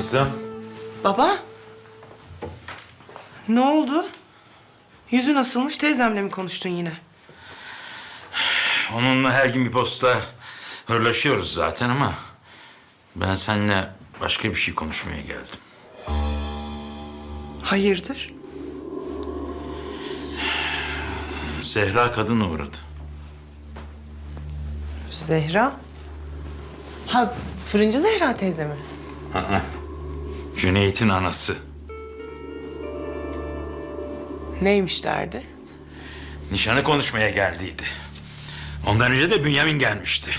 Kızım. Baba? Ne oldu? Yüzün asılmış teyzemle mi konuştun yine? Onunla her gün bir posta hırlaşıyoruz zaten ama... ...ben seninle başka bir şey konuşmaya geldim. Hayırdır? Zehra kadın uğradı. Zehra? Ha fırıncı Zehra teyze mi? Cüneyt'in anası. Neymiş derdi? Nişanı konuşmaya geldiydi. Ondan önce de Bünyamin gelmişti.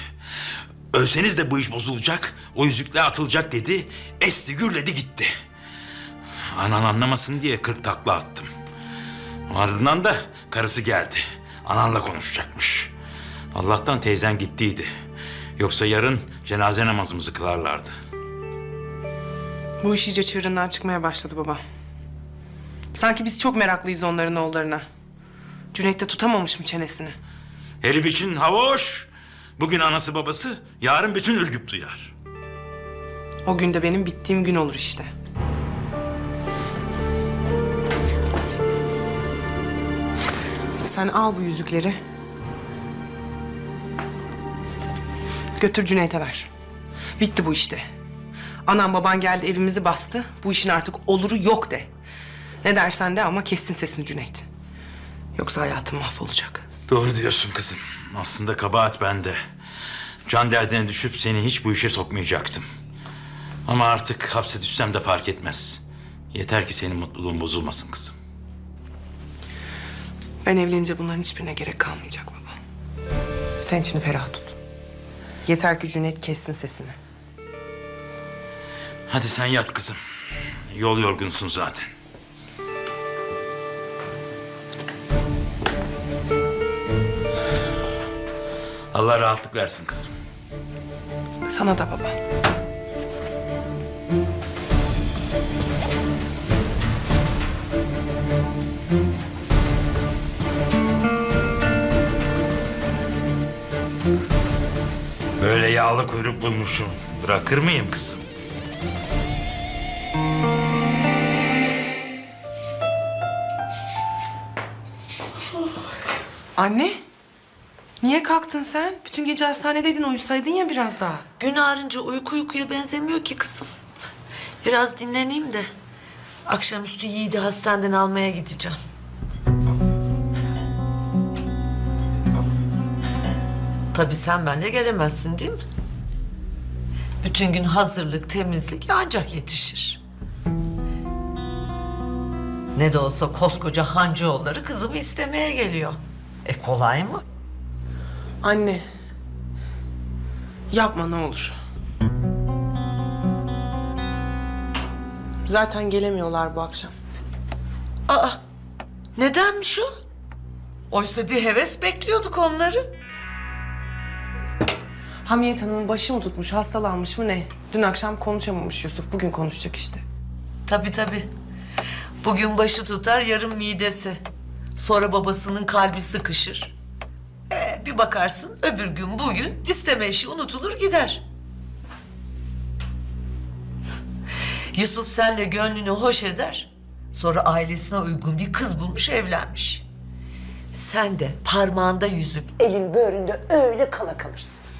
Ölseniz de bu iş bozulacak, o yüzükle atılacak dedi. Esti gürledi gitti. Anan anlamasın diye kırk takla attım. Ardından da karısı geldi. Ananla konuşacakmış. Allah'tan teyzen gittiydi. Yoksa yarın cenaze namazımızı kılarlardı. Bu iş iyice çığırından çıkmaya başladı baba. Sanki biz çok meraklıyız onların oğullarına. Cüneyt de tutamamış mı çenesini? Herif için hava hoş. Bugün anası babası, yarın bütün Ürgüp duyar. O gün de benim bittiğim gün olur işte. Sen al bu yüzükleri. Götür Cüneyt'e ver. Bitti bu işte. Anam baban geldi evimizi bastı. Bu işin artık oluru yok de. Ne dersen de ama kessin sesini Cüneyt. Yoksa hayatım mahvolacak. Doğru diyorsun kızım. Aslında kabahat bende. Can derdine düşüp seni hiç bu işe sokmayacaktım. Ama artık hapse düşsem de fark etmez. Yeter ki senin mutluluğun bozulmasın kızım. Ben evlenince bunların hiçbirine gerek kalmayacak baba. Sen içini ferah tut. Yeter ki Cüneyt kessin sesini. Hadi sen yat kızım. Yol yorgunsun zaten. Allah rahatlık versin kızım. Sana da baba. Böyle yağlı kuyruk bulmuşum. Bırakır mıyım kızım? Anne, niye kalktın sen? Bütün gece hastanedeydin, uyusaydın ya biraz daha. Gün ağrınca uyku uykuya benzemiyor ki kızım. Biraz dinleneyim de. Akşamüstü Yiğit'i hastaneden almaya gideceğim. Tabii sen benimle gelemezsin değil mi? Bütün gün hazırlık, temizlik ancak yetişir. Ne de olsa koskoca Hancıoğulları kızımı istemeye geliyor. E kolay mı? Anne, yapma ne olur. Zaten gelemiyorlar bu akşam. Aa, nedenmiş o? Oysa bir heves bekliyorduk onları. Hamiyet Hanım'ın başı mı tutmuş, hastalanmış mı ne? Dün akşam konuşamamış Yusuf, bugün konuşacak işte. Tabii tabii. Bugün başı tutar, yarın midesi. Sonra babasının kalbi sıkışır. Ee, bir bakarsın öbür gün bugün isteme işi unutulur gider. Yusuf senle gönlünü hoş eder. Sonra ailesine uygun bir kız bulmuş evlenmiş. Sen de parmağında yüzük, elin böğründe öyle kala kalırsın.